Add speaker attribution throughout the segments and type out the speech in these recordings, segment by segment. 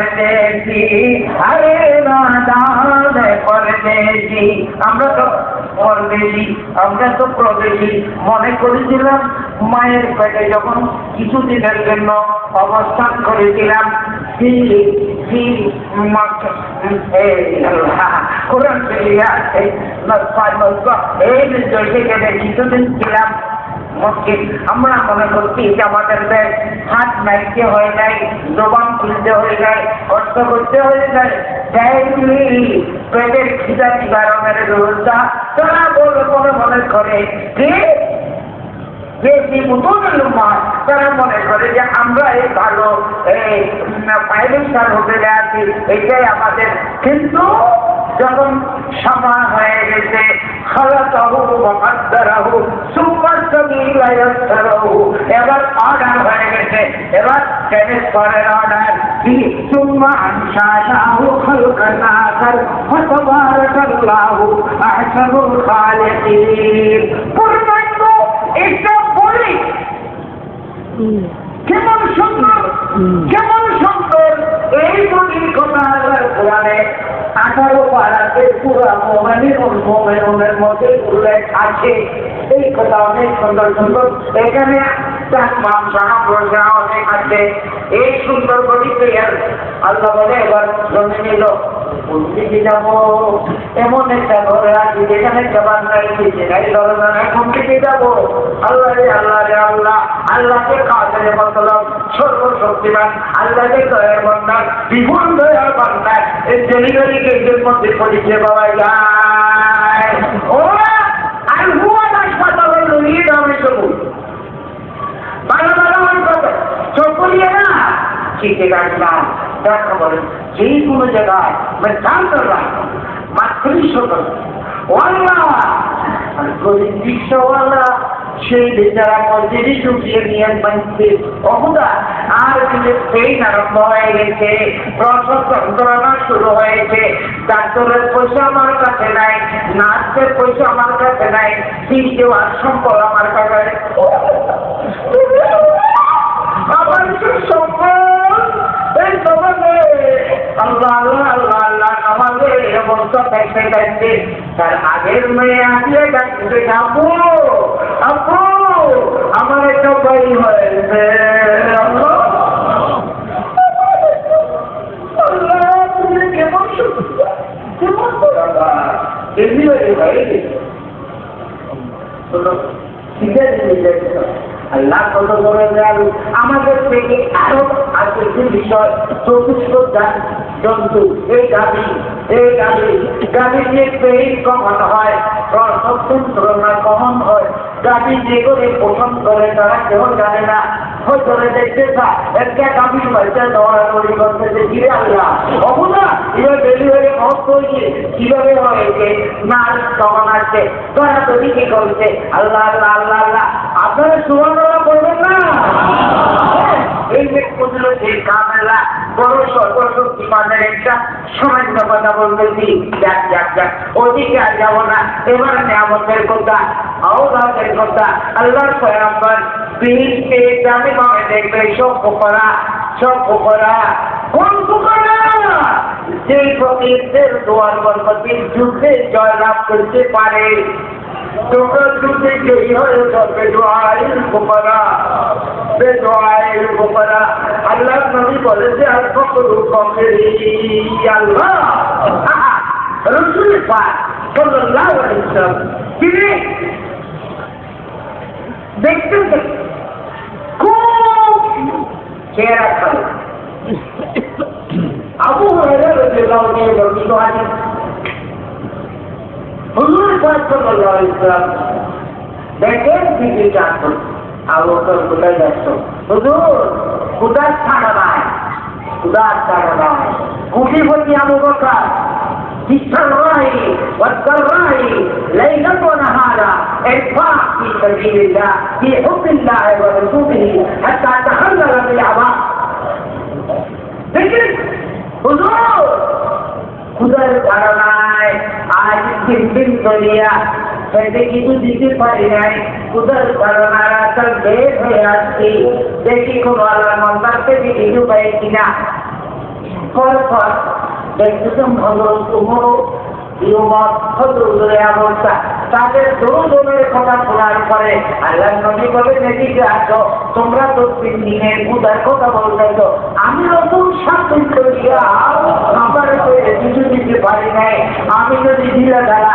Speaker 1: পরদেশি, আরে রাধার পরদেশি। আমরা তো পরদেশি, আমরা তো প্রদেশি। মনে করেছিলাম মায়ের পেটে যখন কিছুদিনের জন্য অবস্থান করেছিলাম কোরআন আছে এই কিছুদিন ছিলাম মসজিদ। আমরা মনে করছি যে আমাদের দেশ হাত নাইতে হয়ে যায় জবান খুলতে হয়ে যায় কষ্ট করতে হয়ে খিদা নিবারণের ব্যবস্থা তারা মনে করে যে বেশি তারা মনে করে যে আমরা এই ভালো, এই এটাই আমাদের। কিন্তু যখন সময় হয়ে গেছে খালাতাহু মহাদ্দারাহু সুপার সবিলায়াসরাহু এবার অর্ডার হয়ে গেছে। এবার ট্রান্সফারের অর্ডার কি? সুম্মা আনশানাহু খালকান আখার ফাতাবারাকাল্লাহু আহসানুল খালিকিন। পূর্ণাঙ্গ এটা বলি। কেমন সুন্দর কেমন সুন্দর এই বলির কথা আল্লাহর কোরআনে আঠারো পাড়াতে পুরা মোমেনের মোমেনের মধ্যে উল্লেখ আছে এই কথা অনেক সুন্দর সুন্দর এখানে আছে এই সুন্দর আল্লাহ বলে, এবার জমে নিল দিকে যাব? এমন একটা ঘরে আছি যেখানে জবান নাই দিচ্ছে নাই দরজা নাই কোন দিকে যাব? আল্লাহ রে আল্লাহ রে, আল্লাহ, আল্লাহকে কাজের মতলব সর্বশক্তিমান, আল্লাহকে দয়ার বান্দার বিপুল দয়ার বান্দার এই ডেলিভারি কেসের মধ্যে পরিচয় পাওয়া যায় ও আর হুয়ান হাসপাতালে লইয়ে দামে সবুজ ভালো ভালো আমার কথা চোখ বলিয়ে না শিখে রাখলাম দেখা বলেন যেই কোনো জায়গায় मैं काम कर रहा हूँ मातृश्व कर वाला গরিব রিক্সাওয়ালা সেই বেচারা মসজিদে ঢুকিয়ে নিয়ে বাঁচতে অহুদা আর কিন্তু পেইন আরম্ভ হয়ে গেছে প্রসব যন্ত্রণা শুরু হয়েছে ডাক্তারের পয়সা আমার কাছে নাই নার্সের পয়সা আমার কাছে নাই ফির দেওয়ার সম্পদ আমার কাছে নাই। আমার কি সম্পদ এই তোমাকে তার আগের মেয়ে আসলে ডাকতে আপু আমার একটা ভাই হয়েছে আল্লাহ আমাদের থেকে আরও যে বিষয় চব্বিশ জন্তু। এই গাভী এই গাভী গাভী যে পেট কখন হয় সত্যন্ত্রণা কখন হয়। গাভী যে করে পোষণ করে, তারা কেউ জানে না। আল্লাহ আল্লাহ আল্লাহ আপনারা সুবর্ণরা করবেন না? এই ব্যক্তিগুলো যে কামেলা, বড় সর্বশক্তিমানের একটা সামান্য কথা বলতেছি। যাক যাক যাক, ওদিকে আর যাব না। এবার নিয়ামতের কথা, আওলাদের কথা, আল্লাহর পয়গম্বর বীজ পেয়ে জানি মামে দেখবে, সব পোকরা সব পোকরা কোন পোকরা যে প্রকৃতির দোয়ার বরকতির যুদ্ধে জয়লাভ করতে পারে। তোমরা যুদ্ধে জয়ী হয়ে দোয়াইল গোপালা বেদোয়াইল গোপালা আল্লাহ নবী বলে যে আর কখনো কমেরি আল্লাহ রসুল পাক সাল্লাল্লাহু আলাইহি ওয়াসাল্লাম তিনি দেখতেন যে খুব চেহারা খারাপ আবু হুরায়রা রাদিয়াল্লাহু আনহু বর্ণিত আছে হুজুর পাক সাল্লাল্লাহু আলাইহি ওয়াসাল্লাম দেখেন দিকে যাচ্ছেন আবু বকর কোথায় যাচ্ছ হুজুর কোথায় ছাড়া নাই কোথায় ছাড়া নাই কুটিপতি আবু বকর في السراء والضراء ليلا ونهارا انفاق في سبيل الله في حب الله ورسوله حتى تخلل بالاعضاء দেখেন হুজুর খুদার ধারণায় আজ তিন দিন ধরিয়া পেটে কিছু দিতে পারি নাই উদার কারণারা তার বের হয়ে আসছি দেখি কোনো আল্লাহ মন্দার থেকে কিছু পাই কিনা পর পর দেখতেছেন হজরত উমর ইউমত হজরুলের অবস্থা তাদের দুজনের কথা শোনার পরে আল্লাহ নবী বলে নেদিকে আসো তোমরা তো দিনের উদার কথা বলতেছো আমি নতুন শান্তি করিয়া আমার কিছু দিতে পারি নাই আমি যদি দিলে দ্বারা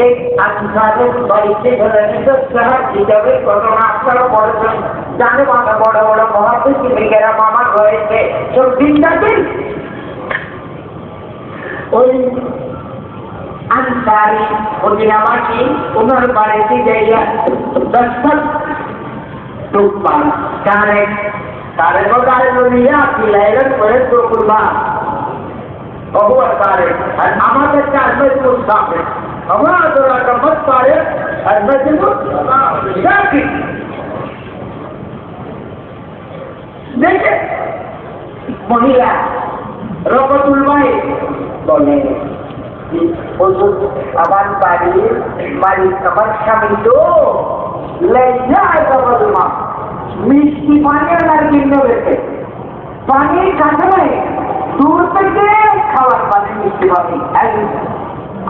Speaker 1: যে আজকালের বাড়িতে সাহায্য হিসাবে গত মাস্টার করেছেন জানে মাথা বড় বড় মহাপুষ্টি মেয়েরা মামা রয়েছে। সব দিনটাতে ওই আনসারি ওদিন আমাকে ওনার বাড়িতে যাইয়া দশক টুক পান কারণ তারে বারে নিয়ে আপনি লাইলেন করে তো কুরবান বহু আর আমাদের চার মেয়ে কুরবান हवा जरा का मत पारे देखिए, महिला रबतुल भाई बोले अवान पारी मारी समस्या में दो ले जाए रबतुल माँ मिट्टी पानी अनार गिरने बैठे पानी खाने में दूर तक गए खावा, पानी मिट्टी पानी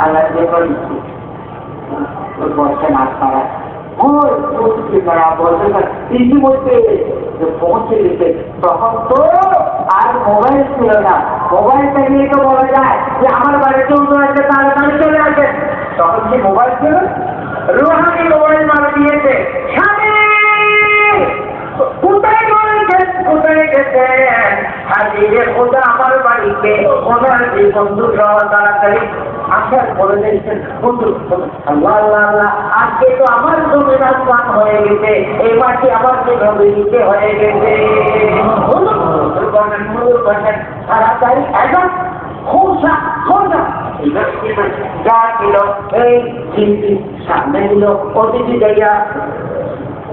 Speaker 1: আল্লাহ যে বলছি ওই বসে না খাওয়া ওই প্রস্তুতি করা ইতিমধ্যে যে পৌঁছে গেছে, তখন তো আর মোবাইল ছিল না। মোবাইলটা নিয়ে তো বলা যায় যে আমার বাড়িতে উঠে আছে তাড়াতাড়ি চলে আসে। তখন কি মোবাইল ছিল? রোহানি মোবাইল মারা দিয়েছে। কোথায় বলেছেন? কোথায় গেছেন? হাজিরে খোদা আমার বাড়িতে। ওনার যে বন্ধু সহ তাড়াতাড়ি আসার করে দিয়েছেন বন্ধু আল্লাহ আল্লাহ আজকে তো আমার জমির আসমান হয়ে গেছে। এই মাটি আমার জমি নিতে হয়ে গেছে। বলেন, তাড়াতাড়ি একদম খোঁজা খোঁজা যা ছিল এই চিন্তি সামনে দিল অতিথি জায়গা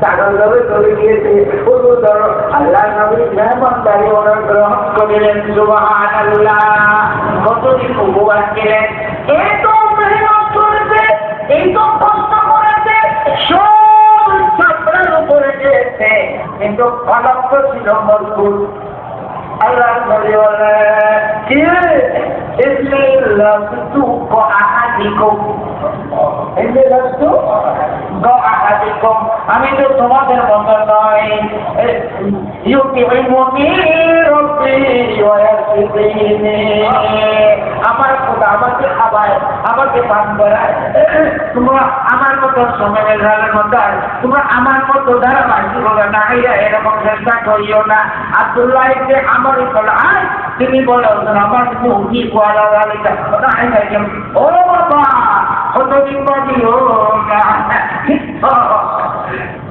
Speaker 1: সাগরভাবে চলে গিয়েছে। পুরো ধরো আল্লাহ নবী মেহমানদারি ওনার গ্রহণ করিলেন। সুবহান আল্লাহ কতদিন উপবাস ছিলেন? কিন্তু ফলক ছিল মজবুত। আল্লাহ বলে কি? ইসলে লাস্তু কো আহাদিকুম। ইসলে লাস্তু কো আহাদিকুম। আমি তো তোমাদের মতো নয় ইউটি ওই মমি রব্বি ওয়াসিদিনি আমার খোদা আমাকে খাবায় আমাকে পান করায়। তোমরা আমার মতো সময়ের ধারের মতো আর তোমরা আমার মতো ধারাবাহিক বলে না, এরা এরকম চেষ্টা করিও না। আব্দুল্লাহ যে আমার উপর আয় তিনি বলে, আমার মুখি কোয়ালা ও বাবা কত বিপদী ও না?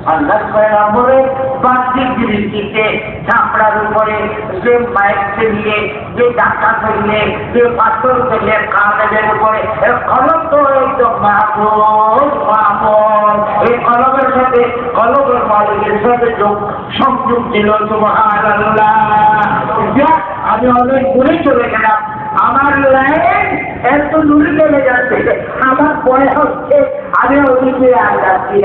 Speaker 1: আল্লাহ পয়গম্বরে বাহ্যিক দৃষ্টিতে চামড়ার উপরে যে মাইক ফেলিয়ে যে ডাক্তার ফেলিয়ে যে পাথর ফেলিয়ে কাগজের উপরে কলম তো একদম মাহবুব মাহবুব এই কলমের সাথে কলমের মালিকের সাথে যোগ সংযোগ ছিল সুবহানাল্লাহ। যাক, আমি অনেক দূরে চলে গেলাম। আমার লাইন এত দূরে চলে যাচ্ছে আমার পরে হচ্ছে আমি ওদিকে আর যাচ্ছি